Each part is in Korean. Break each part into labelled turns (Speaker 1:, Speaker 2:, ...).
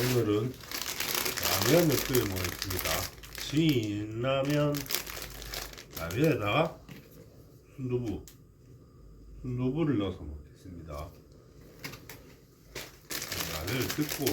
Speaker 1: 오늘은 라면을 끓여 먹겠습니다. 진라면 라면에다가 순두부 순두부를 넣어서 먹겠습니다. 라면을 뜯고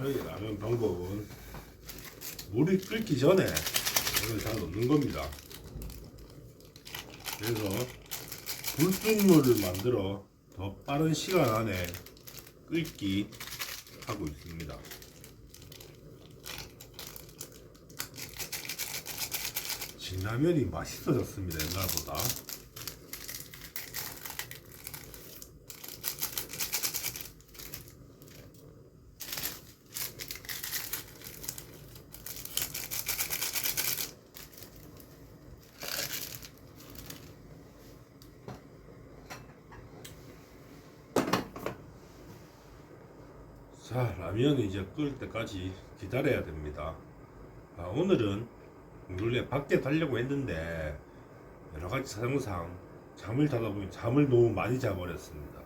Speaker 1: 저희 라면 방법은 물이 끓기 전에 물을 다 넣는 겁니다. 그래서 불순물을 만들어 더 빠른 시간 안에 끓기 하고 있습니다. 진라면이 맛있어졌습니다 옛날보다. 자 라면은 이제 끓을 때까지 기다려야 됩니다. 아, 오늘은 원래 밖에 가려고 했는데 여러가지 사정상 잠을 자다 보니 잠을 너무 많이 자버렸습니다.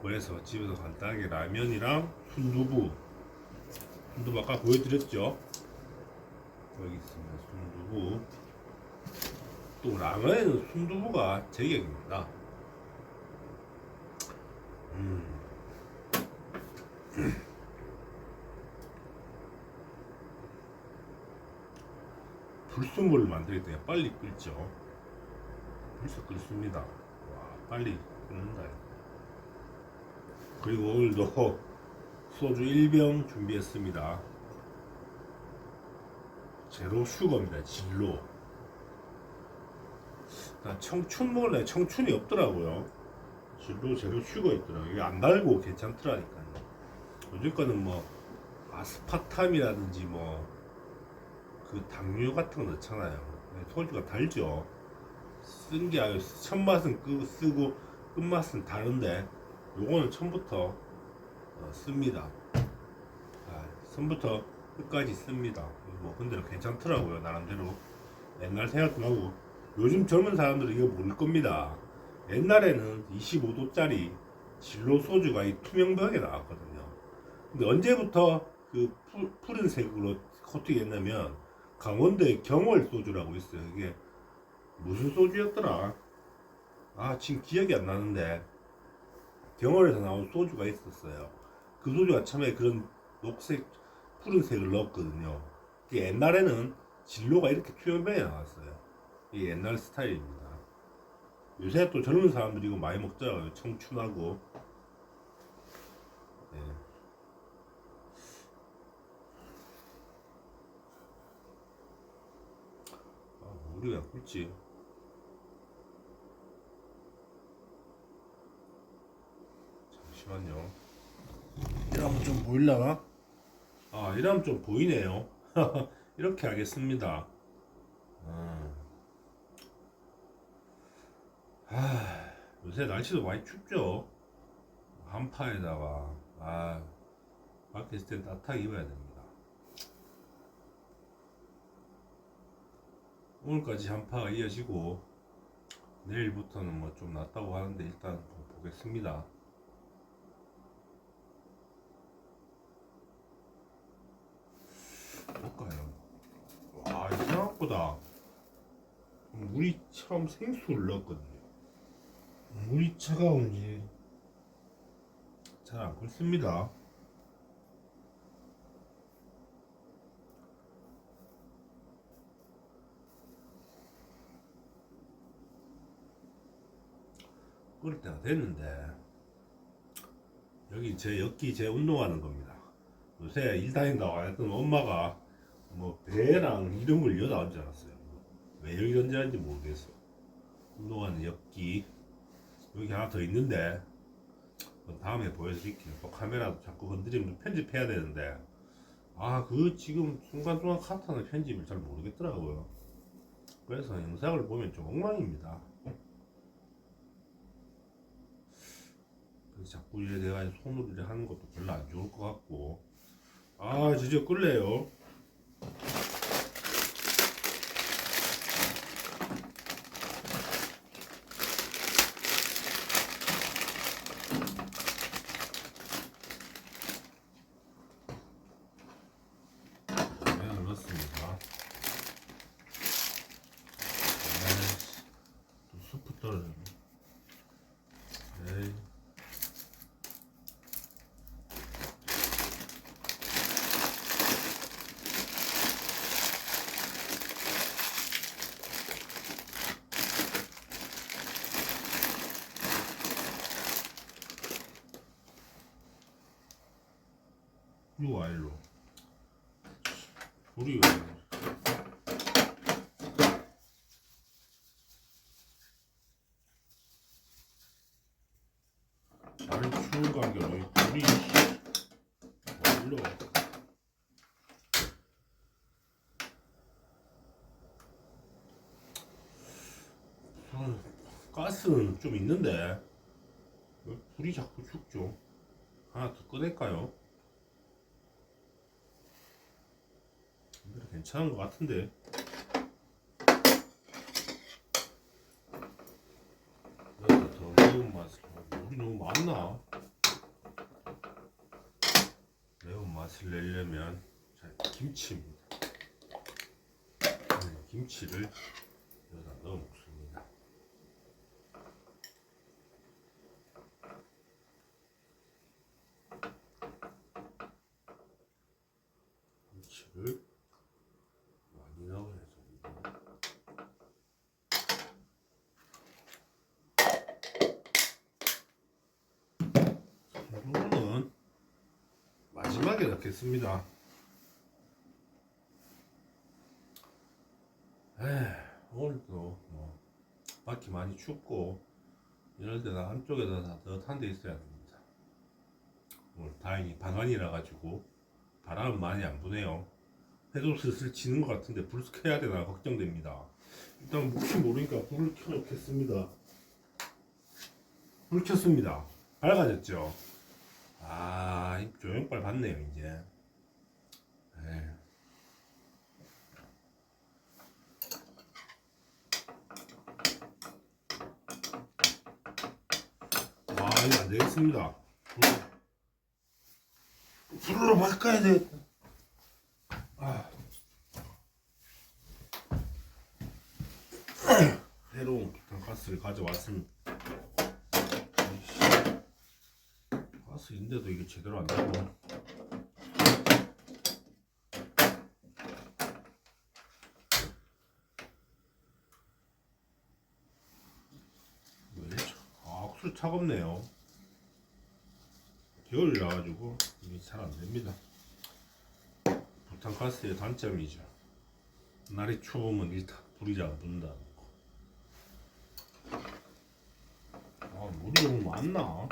Speaker 1: 그래서 집에서 간단하게 라면이랑 순두부 순두부 아까 보여드렸죠? 여기 있습니다 순두부. 또 라면에는 순두부가 제격입니다. 음. 불순물을 만들기 때문에 빨리 끓죠. 벌써 끓습니다. 와, 빨리 끓는다. 그리고 오늘도 소주 1병 준비했습니다. 제로 슈거입니다. 진로. 나 청춘 먹을래 청춘이 없더라고요. 진로 제로 슈거 있더라고요. 이게 안 달고 괜찮더라니까 요. 요즘 거는 뭐 아스파탐이라든지 뭐 그 당류 같은 거 넣잖아요. 소주가 달죠. 쓴 게 아니고 첫 맛은 끄, 쓰고 끝 맛은 다른데 요거는 처음부터 어, 씁니다. 아, 처음부터 끝까지 씁니다. 뭐 근데 괜찮더라고요 나름대로 옛날 생각도 나고 요즘 젊은 사람들은 이거 모를 겁니다. 옛날에는 25도짜리 진로 소주가 이 투명벽에 나왔거든요. 근데 언제부터 그 푸, 푸른색으로 코팅했냐면 강원도에 경월 소주라고 있어요. 이게 무슨 소주였더라? 아 지금 기억이 안 나는데 경월에서 나온 소주가 있었어요. 그 소주가 처음에 그런 녹색, 푸른색을 넣었거든요. 이게 옛날에는 진로가 이렇게 투명병에 나왔어요. 이게 옛날 스타일입니다. 요새 또 젊은 사람들이 이거 많이 먹죠. 청춘하고. 네. 왜 끓지? 잠시만요. 이러면 좀 보일라나? 아, 이러면 좀 보이네요. 이렇게 하겠습니다. 아. 아, 요새 날씨도 많이 춥죠? 한파에다가, 아, 밖에 있을 땐 따뜻하게 입어야 됩니다. 오늘까지 한파가 이어지고, 내일부터는 뭐 좀 낫다고 하는데, 일단 보겠습니다. 볼까요? 와, 이 생각보다 물이 처음 생수를 넣었거든요. 물이 차가운지 잘 안 끓습니다. 끓을 때가 됐는데 여기 제 여기 제 운동하는 겁니다. 요새 일 다닌다고 안 했던 엄마가 뭐 배랑 이런 걸 여다 얹어 놨어요. 왜 여기 얹었는지 모르겠어. 운동하는 엽기 여기 하나 더 있는데 다음에 보여드릴게요. 또 카메라도 자꾸 건드리면 편집해야 되는데 아 그 지금 순간순간 카타는 편집을 잘 모르겠더라고요. 그래서 영상을 보면 좀 엉망입니다. 그래서 자꾸 이래 내가 이래 하는 것도 별로 안 좋을 것 같고 아 진짜 끌래요. 네, 넣었습니다. 에이씨, 또 수프 떨어졌네. 에이. 이거 와일로. 우리 왜 날이 추운 관계로 이 불이 아, 가스는 좀 있는데. 왜 불이 자꾸 죽죠? 하나 더 꺼낼까요? 근데 괜찮은 것 같은데. 더 매운 맛을 물이 너무 많나? 매운 맛을 내려면 자, 김치입니다. 네, 김치를 여기다 넣어 먹습니다 김치를 많이 넣어야 됩니다. 이거는 마지막에 넣겠습니다. 에이, 오늘도 뭐 밖이 많이 춥고 이럴 때나 한쪽에다 다 따뜻한 데 있어야 됩니다. 오늘 다행히 방안이라 가지고 바람은 많이 안 부네요. 해도 슬슬 지는 것 같은데 불 켜야 되나 걱정됩니다. 일단 혹시 모르니까 불을 켜놓겠습니다. 불 켰습니다. 밝아졌죠? 아, 이 조명빨 봤네요, 이제. 에이. 아, 이거 안 되겠습니다. 불- 불으로 바꿔야 돼. 아. 새로운 부탄가스를 가져왔습니다. 아이씨. 가스인데도 이게 제대로 안 되고. 아, 술 차갑네요. 겨울이라 가지고 이게 잘 안 됩니다. 부탄가스의 단점이죠. 날이 추우면 일단 불이 잘 거. 아, 물이 너무 많나?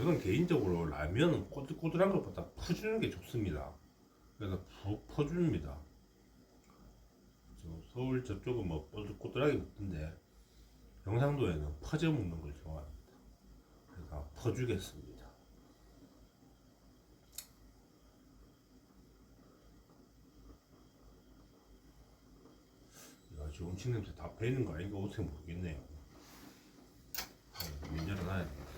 Speaker 1: 저는 개인적으로 라면은 꼬들꼬들한 것보다 퍼주는 게 좋습니다. 그래서 푹 퍼줍니다. 저 서울 저쪽은 뭐 꼬들꼬들하게 먹던데 경상도에는 퍼져 먹는 걸 좋아합니다. 그래서 퍼주겠습니다. 야, 지금 음식 냄새 다 배이는 거 아닌가 어떻게 모르겠네요. 네, 문 열어놔야 되겠습니다.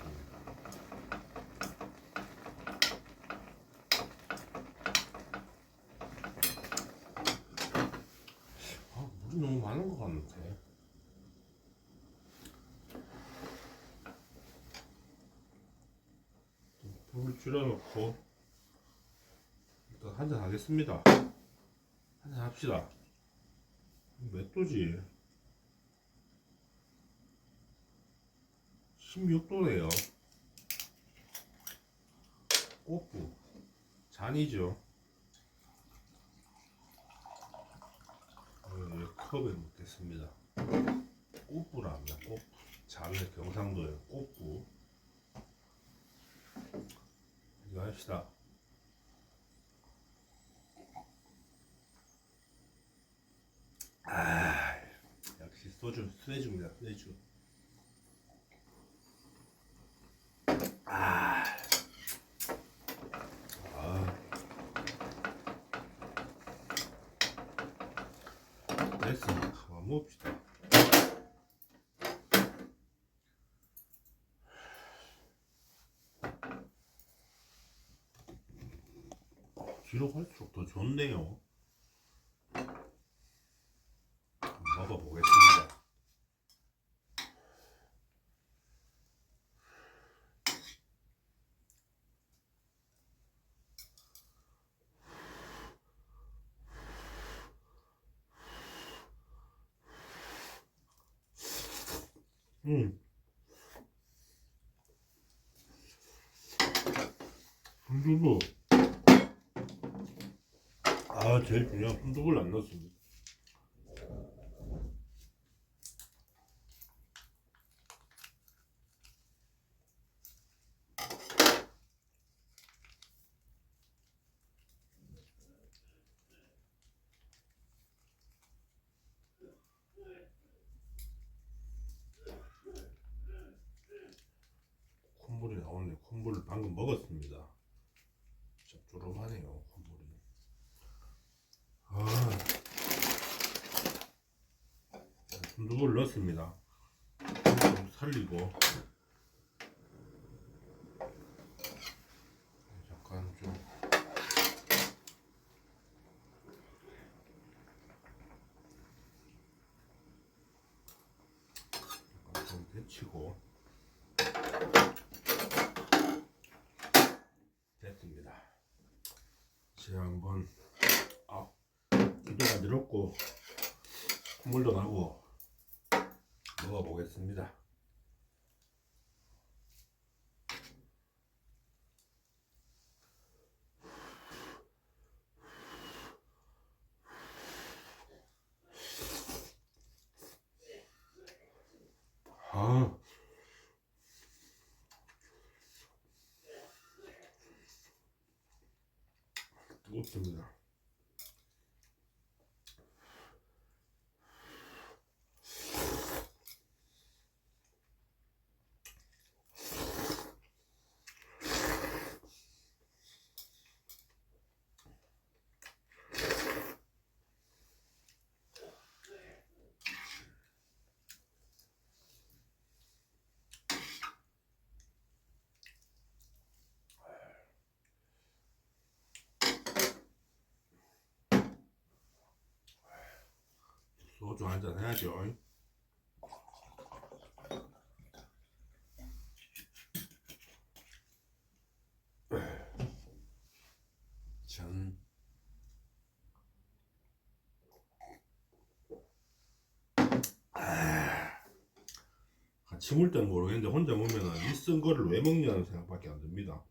Speaker 1: 아, 물이 너무 많은 것 같는데. 불을 줄여놓고 일단 한잔 하겠습니다. 한잔 합시다. 몇 도지? 16도네요. 꽃부 잔이죠. 오늘 컵에 묻겠습니다 꽃부랍니다. 꽃부. 잠시 경상도에 꽃부. 이거 합시다. 아, 역시 소주, 쇠주입니다. 쇠주. 아. 먹읍시다. 뒤로 갈수록 더 좋네요 먹어보겠습니다. 음. 순두부. 아, 제일 중요한 순두부를 안 넣었습니다. 콧물이 나 오네. 콧물을 방금 먹었습니다. 짭조름하네요. 콧물이. 아, 순두부를 넣었습니다. 좀 살리고 약간 좀 약간 좀 데치고 됐습니다. 제가 한번 아 늘었고 콧물도 나고 먹어보겠습니다. 아. 뜨겁습니다. 소주 한잔 해야죠. 전 아, 같이 먹을 때는 모르겠는데 혼자 먹으면 이 쓴 거를 왜 먹냐는 생각밖에 안 듭니다.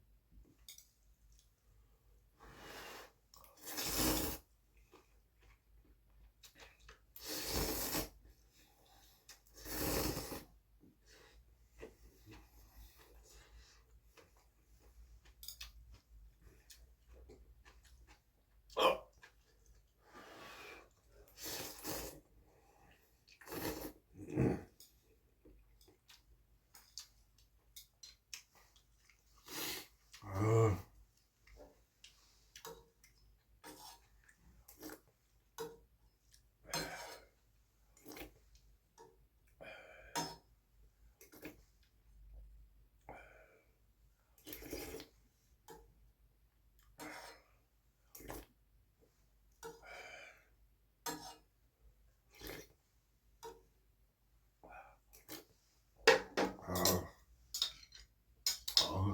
Speaker 1: 아, 아, 아.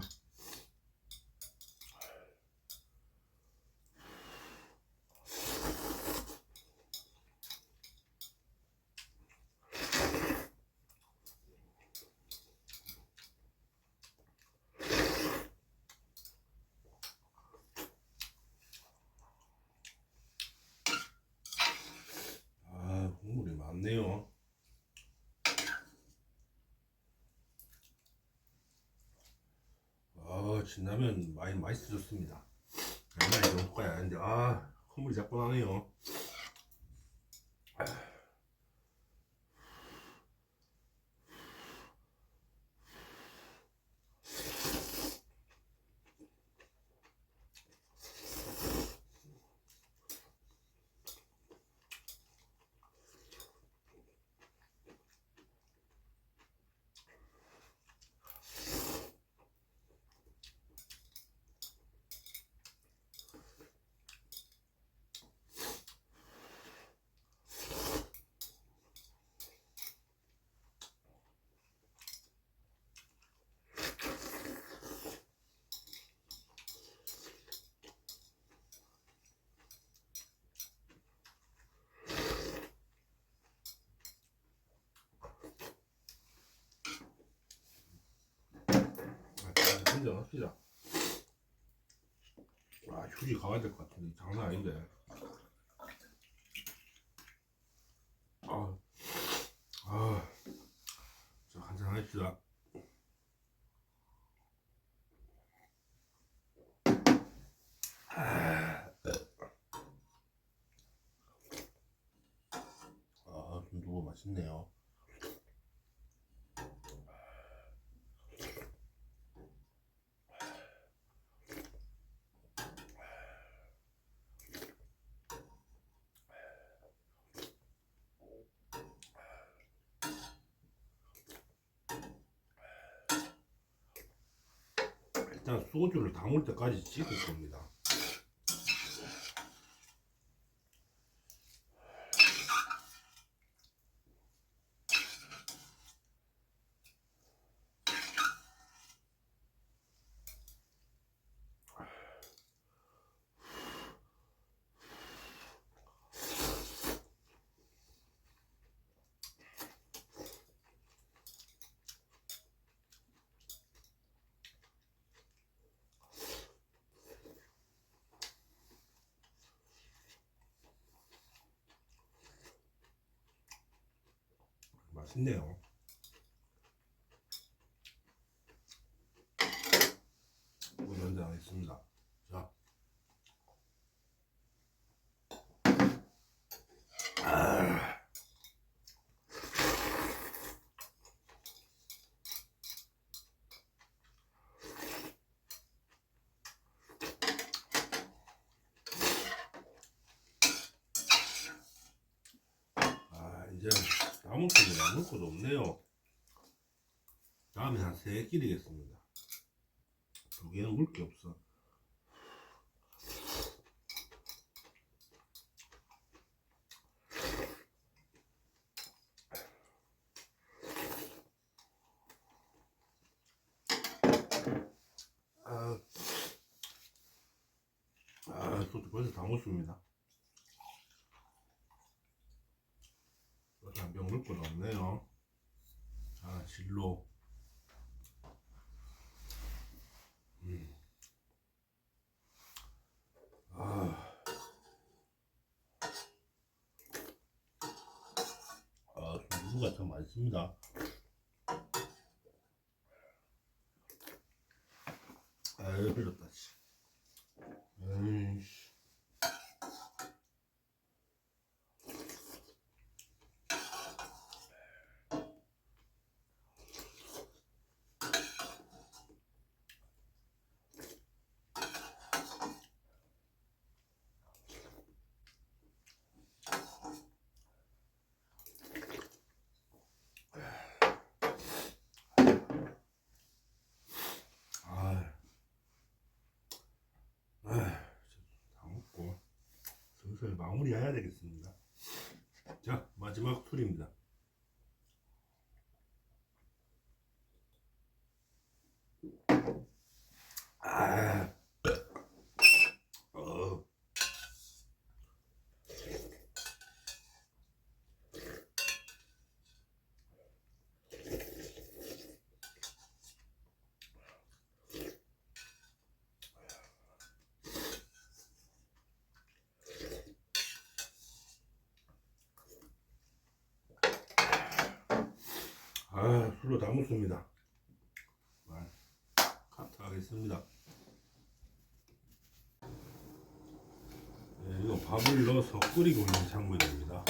Speaker 1: 아, 국물이 많네요. 아, 진라면 많이 맛있어졌습니다. 너무 거야. 근데 아, 콧물이 자꾸 나네요. 한잔 합시다. 아, 휴지 가야 될 것 같은데 장난 아닌데. 아, 아, 자 한잔 합시다. 아, 김두부 맛있네요. 일단 소주를 담을 때까지 찍을 겁니다. 맛있네요. 물 한잔 하겠습니다. 자. 아. 아, 이제 남은 것도 남을 것도 없네요. 다음에 한 세 끼리겠습니다. 두 개는 물게 없어. 아, 아, 소주 벌써 다 먹습니다. 넣을 건 없네요. 자, 실로. 음. 아. 아, 두부가 참 맛있습니다. 아유, 흘렀다, 씨. 에이씨. 아, 아, 다 먹고 슬슬 마무리해야 되겠습니다. 자, 마지막 툴입니다. 아, 어, 아, 술로 다 먹습니다. 아, 카트 하겠습니다. 네, 이거 밥을 넣어서 끓이고 있는 작물입니다.